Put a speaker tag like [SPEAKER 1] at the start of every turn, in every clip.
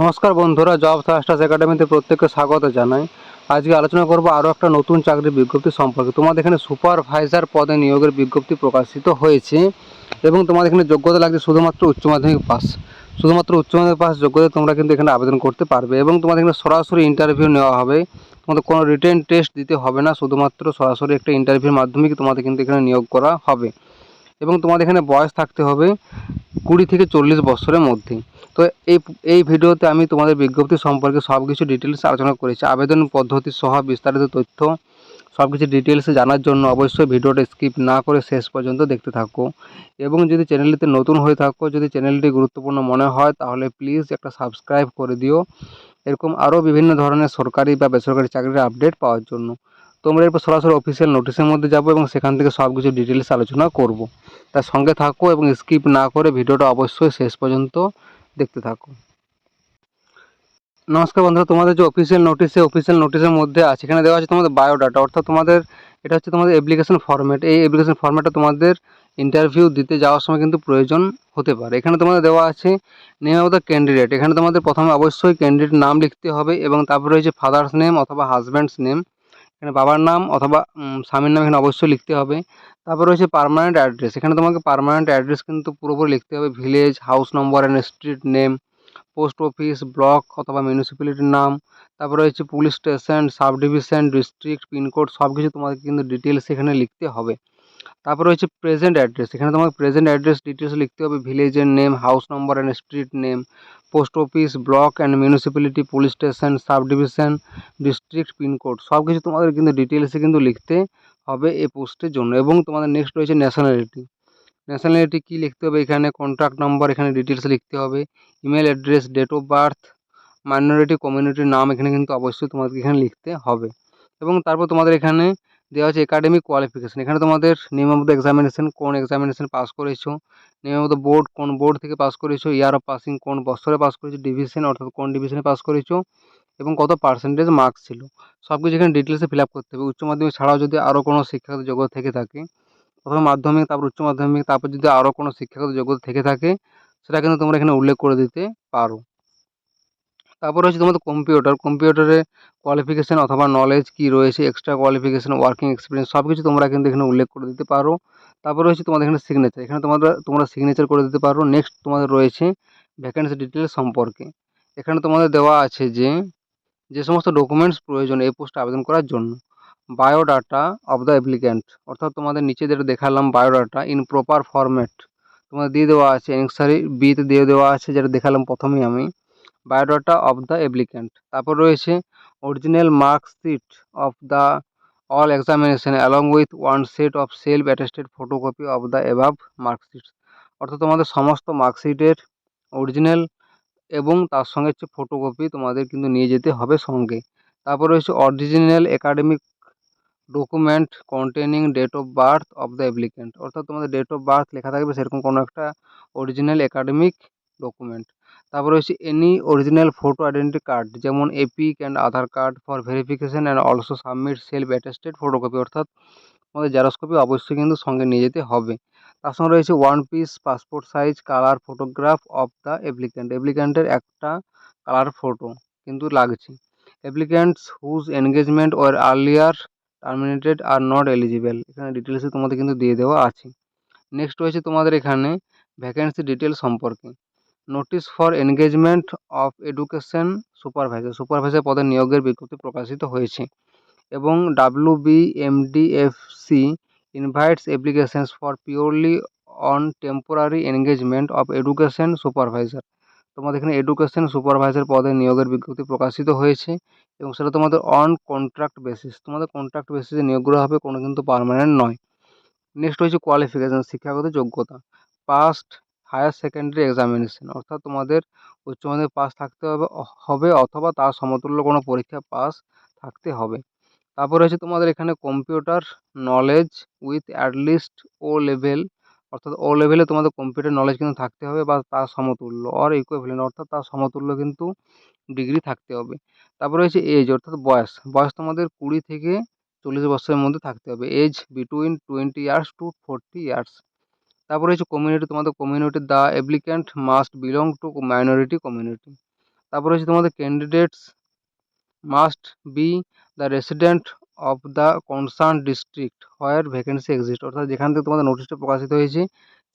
[SPEAKER 1] নমস্কার বন্ধুরা, জব সাস্টাস একাডেমিতে প্রত্যেককে স্বাগত জানাই। আজকে আলোচনা করব আরও একটা নতুন চাকরির বিজ্ঞপ্তি সম্পর্কে। তোমাদের এখানে সুপারভাইজার পদে নিয়োগের বিজ্ঞপ্তি প্রকাশিত হয়েছে এবং তোমাদের এখানে যোগ্যতা লাগছে শুধুমাত্র উচ্চ মাধ্যমিক পাস শুধুমাত্র উচ্চ মাধ্যমিক পাস যোগ্যতা তোমরা কিন্তু এখানে আবেদন করতে পারবে এবং তোমাদের এখানে সরাসরি ইন্টারভিউ নেওয়া হবে। তোমাদের কোনো রিটেন টেস্ট দিতে হবে না, শুধুমাত্র সরাসরি একটা ইন্টারভিউর মাধ্যমে তোমাদের কিন্তু এখানে নিয়োগ করা হবে। এবং তোমাদের এখানে বয়স থাকতে হবে কুড়ি থেকে চল্লিশ বছরের মধ্যে। তো এই এই ভিডিওতে আমি তোমাদের বিজ্ঞপ্তি সম্পর্কে সব কিছু ডিটেলস আলোচনা করেছি। আবেদন পদ্ধতি সহ বিস্তারিত তথ্য সব কিছু ডিটেলসে জানার জন্য অবশ্যই ভিডিওটা স্কিপ না করে শেষ পর্যন্ত দেখতে থাকো। এবং যদি চ্যানেলটিতে নতুন হয়ে থাকো, যদি চ্যানেলটি গুরুত্বপূর্ণ মনে হয়, তাহলে প্লিজ একটা সাবস্ক্রাইব করে দিও। এরকম আরও বিভিন্ন ধরনের সরকারি বা বেসরকারি চাকরির আপডেট পাওয়ার জন্য। তোমরা এরপর সরাসরি অফিসিয়াল নোটিশের মধ্যে যাব এবং সেখান থেকে সব কিছু ডিটেলস আলোচনা করব। তার সঙ্গে থাকো এবং স্কিপ না করে ভিডিওটা অবশ্যই শেষ পর্যন্ত দেখতে থাকো। নমস্কার বন্ধুরা, তোমাদের যে অফিসিয়াল নোটিশে অফিসিয়াল নোটিশের মধ্যে আছে। এখানে দেওয়া আছে তোমাদের বায়োডাটা অর্থাৎ তোমাদের, এটা হচ্ছে তোমাদের অ্যাপ্লিকেশন ফর্ম্যাট এই অ্যাপ্লিকেশন ফর্ম্যাটটা তোমাদের ইন্টারভিউ দিতে যাওয়ার সময় কিন্তু প্রয়োজন হতে পারে। এখানে তোমাদের দেওয়া আছে নেম অফ দ্য ক্যান্ডিডেট এখানে তোমাদের প্রথমে অবশ্যই ক্যান্ডিডেট নাম লিখতে হবে এবং তারপরে রয়েছে ফাদার্স নেম অথবা হাজব্যান্ডস নেম এখানে বাবার নাম অথবা স্বামীর নাম এখানে অবশ্যই লিখতে হবে। তারপর রয়েছে পারমানেন্ট অ্যাড্রেস এখানে তোমাকে পারমানেন্ট অ্যাড্রেস কিন্তু পুরোপুরি লিখতে হবে। Village house number and street name post office block অথবা মিউনিসিপ্যালিটির নাম। তারপর রয়েছে police station sub division district pincode সব কিছু তোমাকে কিন্তু ডিটেলস এখানে লিখতে হবে। তারপর রয়েছে প্রেজেন্ট অ্যাড্রেস এখানে তোমাকে প্রেজেন্ট অ্যাড্রেস ডিটেলস লিখতে হবে ভিলেজের name house number and street name post office block and municipality police station sub division district pincode সব কিছু তোমাদের কিন্তু ডিটেলসে কিন্তু লিখতে হবে এই পোস্টের জন্য। এবং তোমাদের নেক্সট রয়েছে ন্যাশনালিটি ন্যাশনালিটি কী লিখতে হবে? এখানে কন্ট্যাক্ট নম্বর এখানে ডিটেলস লিখতে হবে। Email address date of birth minority কমিউনিটির নাম এখানে কিন্তু অবশ্যই তোমাদেরকে এখানে লিখতে হবে। এবং তারপর তোমাদের এখানে দেওয়া আছে একাডেমিক কোয়ালিফিকেশান এখানে তোমাদের অফ দ্য এক্সামিনেশন কোন এক্সামিনেশন পাস করেছ অফ বোর্ড কোন বোর্ড থেকে পাস করেছ ইয়ার অফ পাসিং কোন বছরে পাস করেছ ডিভিশন অর্থাৎ কোন ডিভিশনে পাস করেছ, এবং কত পার্সেন্টেজ মার্কস ছিল। সব কিছু এখানে ডিটেলসে ফিল আপ করতে হবে। উচ্চ মাধ্যমিক ছাড়াও যদি আরও কোনো শিক্ষাগত যোগ্যতা থেকে থাকে, প্রথমে মাধ্যমিক, তারপর উচ্চ মাধ্যমিক, তারপর যদি আরও কোনো শিক্ষাগত যোগ্যতা থেকে থাকে, সেটা কিন্তু তোমরা এখানে উল্লেখ করে দিতে পারো। তারপর হচ্ছে তোমাদের কম্পিউটার কম্পিউটারে কোয়ালিফিকেশান অথবা নলেজ কী রয়েছে এক্সট্রা কোয়ালিফিকেশান ওয়ার্কিং এক্সপিরিয়েন্স সব কিছু তোমরা কিন্তু এখানে উল্লেখ করে দিতে পারো। তারপরে হচ্ছে তোমাদের এখানে সিগনেচার এখানে তোমাদের, তোমরা সিগনেচার করে দিতে পারো। নেক্সট তোমাদের রয়েছে ভ্যাকেন্সি ডিটেলস সম্পর্কে। এখানে তোমাদের দেওয়া আছে যে যে সমস্ত ডকুমেন্টস প্রয়োজন এই পোস্টে আবেদন করার জন্য বায়োডাটা অফ দ্য অ্যাপ্লিক্যান্ট অর্থাৎ তোমাদের নিচে যেটা দেখালাম বায়োডাটা ইন প্রপার ফরম্যাট তোমাদের দিয়ে দেওয়া আছে অ্যান্সারি বিতে দিয়ে দেওয়া আছে, যেটা দেখালাম প্রথমেই আমি। বায়োডাটা অফ দ্য অ্যাপ্লিক্যান্ট তারপর রয়েছে original marksheet of the all examination along with one set of self attested photocopy of the above marksheet অর্থাৎ তোমাদের সমস্ত মার্কশিটের অরিজিনাল এবং তার সঙ্গে হচ্ছে ফটোকপি তোমাদের কিন্তু নিয়ে যেতে হবে সঙ্গে। তারপর রয়েছে original academic document containing date of birth of the applicant অর্থাৎ তোমাদের ডেট অফ বার্থ লেখা থাকবে সেরকম কোনো একটা অরিজিনাল একাডেমিক ডকুমেন্ট তারপর রয়েছে any original photo identity card যেমন EPIC and Aadhaar card for verification and also submit self attested photocopy অর্থাৎ আমাদের জেরক্স কপি অবশ্যই কিন্তু সঙ্গে নিয়ে যেতে হবে। তার সঙ্গে রয়েছে one piece passport size colour photograph of the applicant অ্যাপ্লিক্যান্টের একটা কালার ফটো কিন্তু লাগছে। Applicants whose engagement or earlier terminated are not eligible এখানে ডিটেলসে তোমাদের কিন্তু দিয়ে দেওয়া আছে। নেক্সট রয়েছে তোমাদের এখানে ভ্যাকেন্সি ডিটেল সম্পর্কে। Notice for engagement of education supervisor supervisor পদে নিয়োগের বিজ্ঞপ্তি প্রকাশিত হয়েছে এবং W B MDFC invites applications for purely on temporary engagement of education supervisor তোমাদের এখানে এডুকেশন সুপারভাইজার পদে নিয়োগের বিজ্ঞপ্তি প্রকাশিত হয়েছে এবং সেটা তোমাদের অন কন্ট্রাক্ট বেসিস তোমাদের কন্ট্রাক্ট বেসিসে নিয়োগ করা হবে কোনো কিন্তু পার্মানেন্ট নয়। নেক্সট হচ্ছে কোয়ালিফিকেশান শিক্ষাগত যোগ্যতা। পাস্ট হায়ার সেকেন্ডারি এক্সামিনেশন অর্থাৎ তোমাদের উচ্চ মাধ্যমিক পাস থাকতে হবে হবে অথবা তার সমতুল্য কোনো পরীক্ষা পাস থাকতে হবে। তারপরে হচ্ছে তোমাদের এখানে computer knowledge with at least O level অর্থাৎ ও লেভেলে তোমাদের কম্পিউটার নলেজ কিন্তু থাকতে হবে বা তার সমতুল্য অর ইকুইভ্যালেন্ট অর্থাৎ তার সমতুল্য কিন্তু ডিগ্রি থাকতে হবে। তারপরে হচ্ছে এজ অর্থাৎ বয়স বয়স তোমাদের কুড়ি থেকে চল্লিশ বছরের মধ্যে থাকতে হবে। Age between twenty years to forty years তারপরে হচ্ছে কমিউনিটি তোমাদের community the applicant must belong to minority community তারপরে হচ্ছে তোমাদের candidates must be the resident of the concern district where vacancy exist অর্থাৎ যেখান থেকে তোমাদের নোটিশটা প্রকাশিত হয়েছে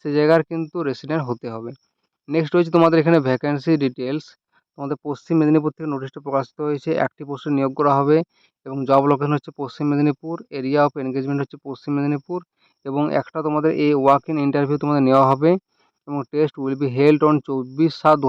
[SPEAKER 1] সেই জায়গার কিন্তু রেসিডেন্ট হতে হবে। নেক্সট রয়েছে তোমাদের এখানে ভ্যাকেন্সি ডিটেলস তোমাদের পশ্চিম মেদিনীপুর থেকে নোটিশটা প্রকাশিত হয়েছে, একটি পোস্টে নিয়োগ করা হবে এবং জব লোকেশন হচ্ছে পশ্চিম মেদিনীপুর এরিয়া অফ এনগেজমেন্ট হচ্ছে পশ্চিম মেদিনীপুর। এবং একটা তোমাদের এই ওয়াক ইন ইন্টারভিউ তোমাদের নেওয়া হবে এবং test will be held on চব্বিশ সাত দু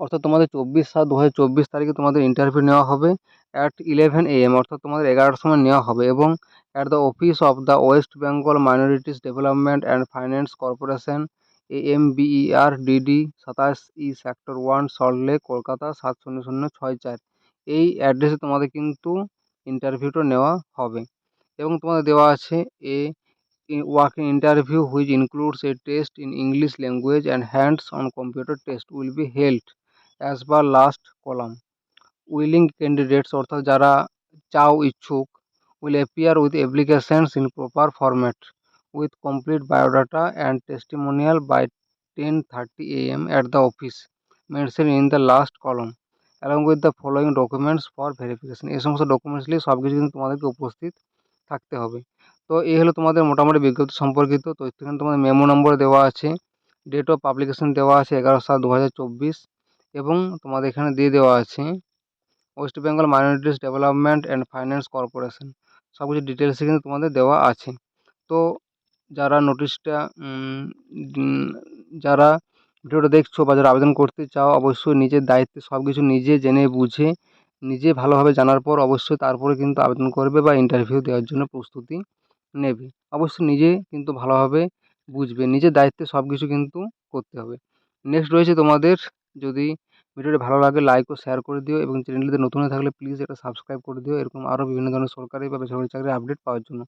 [SPEAKER 1] অর্থাৎ তোমাদের চব্বিশ সাত দু হাজার চব্বিশ তারিখে তোমাদের ইন্টারভিউ নেওয়া হবে অ্যাট ইলেভেন এএম অর্থাৎ তোমাদের এগারোটার সময় নেওয়া হবে এবং at the office of the West Bengal minorities development and finance corporation A M BER DD সাতাশ E sector one Salt Lake Kolkata, সাত শূন্য শূন্য ছয় চার। এই অ্যাড্রেসে তোমাদের কিন্তু ইন্টারভিউটা নেওয়া হবে। এবং তোমাদের দেওয়া আছে a walk in interview which includes a test in English language and hands on computer test will be held as বা লাস্ট কলাম উইলিং ক্যান্ডিডেটস অর্থাৎ যারা চাও ইচ্ছুক will appear with applications in proper format with complete biodata and testimonial by ten thirty AM at the office mention in the last column along with the following documents for verification এই সমস্ত documents নিয়ে সব কিছু কিন্তু তোমাদেরকে উপস্থিত থাকতে হবে। তো এই হলো তোমাদের মোটামুটি বিজ্ঞপ্তি সম্পর্কিত। তো এখানে তোমাদের মেমো নম্বর দেওয়া আছে ডেট অফ পাবলিকেশন দেওয়া আছে এগারো সাত দু এবং তোমাদের এখানে দিয়ে দেওয়া আছে West Bengal minorities development and finance corporation সব কিছু ডিটেলসে কিন্তু তোমাদের দেওয়া আছে। তো যারা নোটিশটা যারা ভিডিওটা দেখছ বা যারা আবেদন করতে চাও, অবশ্যই নিজের দায়িত্বে সব কিছু নিজে জেনে বুঝে নিজে ভালোভাবে জানার পর অবশ্যই তারপরে কিন্তু আবেদন করবে বা ইন্টারভিউ দেওয়ার জন্য প্রস্তুতি নেবে। অবশ্যই নিজে কিন্তু ভালোভাবে বুঝবে, নিজের দায়িত্বে সব কিছু কিন্তু করতে হবে। নেক্সট রয়েছে তোমাদের, যদি ভিডিওটি ভালো লাগে লাইক ও শেয়ার করে দিও এবং চ্যানেলটিতে নতুন হয়ে থাকলে প্লিজ এটা সাবস্ক্রাইব করে দিও। এরকম আরও বিভিন্ন ধরনের সরকারি বা বেসরকারি চাকরির আপডেট পাওয়ার জন্য।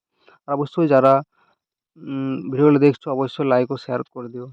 [SPEAKER 1] আর অবশ্যই যারা ভিডিওগুলো দেখছ অবশ্যই লাইক ও শেয়ার করে দিও।